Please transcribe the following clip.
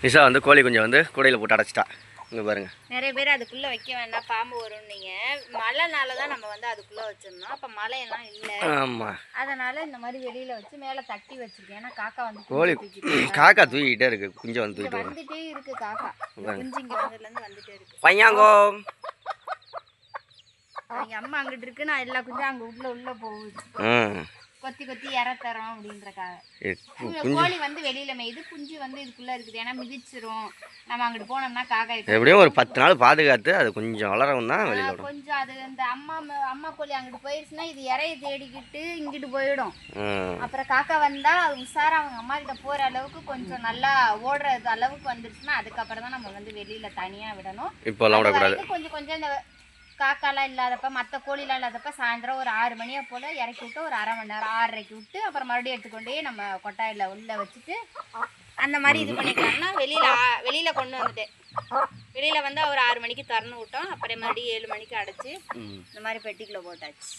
நிஷா வந்து கோழி குஞ்சை வந்து கூடையில் போட்டு அடைச்சிட்டா. இங்கே பாருங்க. நிறைய பேர் அதுக்குள்ள வைக்க வேண்டாம் பாம்பு வரும் நீங்க மழைனால தான் நம்ம வந்து அதுக்குள்ள வச்சிருந்தோம் அப்ப மழையெல்லாம் இல்ல. ஆமாம் அதனால இந்த மாதிரி வெளியில வச்சு மேல தட்டி வச்சிருக்கேன். ஏன்னா காக்கா வந்து கோழி. காக்கா தூக்கிட்டே இருக்கு. குஞ்சை வந்து தூக்கிட்டு வந்துட்டே இருக்கு காக்கா. குஞ்சு இங்க வந்ததுல இருந்து வந்துட்டே இருக்கு. பையாங்கோ எங்க அம்மா அங்கிட்டு இருக்கு. நான் எல்லா குஞ்சும் அங்க உள்ள உள்ள போகுது. ம். கொத்தி கொத்தி இற தரோம் அப்படின்றக்காக. இந்த கோழி வந்து வெளியில மேயுது குஞ்சு வந்து இதுக்குள்ள இருக்குது. ஏன்னா மிதிச்சிரும். நம்ம அங்கிட்டு போனோம்னா காக்கா இப்போ எப்படியும் ஒரு பத்து நாள் பாதுகாத்து அது கொஞ்சம் வளரவும் தான் வெளியில் கொஞ்சம் அது அந்த அம்மா அம்மா கோழி அங்கிட்டு போயிருச்சுன்னா இது இறைய தேடிக்கிட்டு இங்கிட்டு போயிடும். அப்புறம் காக்கா வந்தா அது உஷாரா அவங்க அம்மா கிட்ட போற அளவுக்கு கொஞ்சம் நல்லா ஓடுறது அளவுக்கு வந்துருச்சுன்னா அதுக்கப்புறம் தான் நம்ம வந்து வெளியில தனியா விடணும். வரைக்கும் கொஞ்சம் கொஞ்சம் இந்த காக்காலாம் இல்லாதப்ப மற்ற கோழிலாம் இல்லாதப்ப சாயந்தரம் ஒரு ஆறு மணியை போல இறக்கி விட்டு ஒரு அரை மணி நேரம் ஆறரைக்கு விட்டு அப்புறம் மறுபடியும் எடுத்துக்கொண்டே நம்ம கொட்டாயில உள்ள வச்சுட்டு அந்த மாதிரி இது பண்ணிக்கலாம்னா வெளியில வெளியில கொண்டு வந்துட்டேன். வெளியில வந்து ஒரு ஆறு மணிக்கு திறந்து விட்டோம். அப்புறம் மறுபடியும் ஏழு மணிக்கு அடைச்சு இந்த மாதிரி பெட்டிக்குள்ள போட்டாச்சு.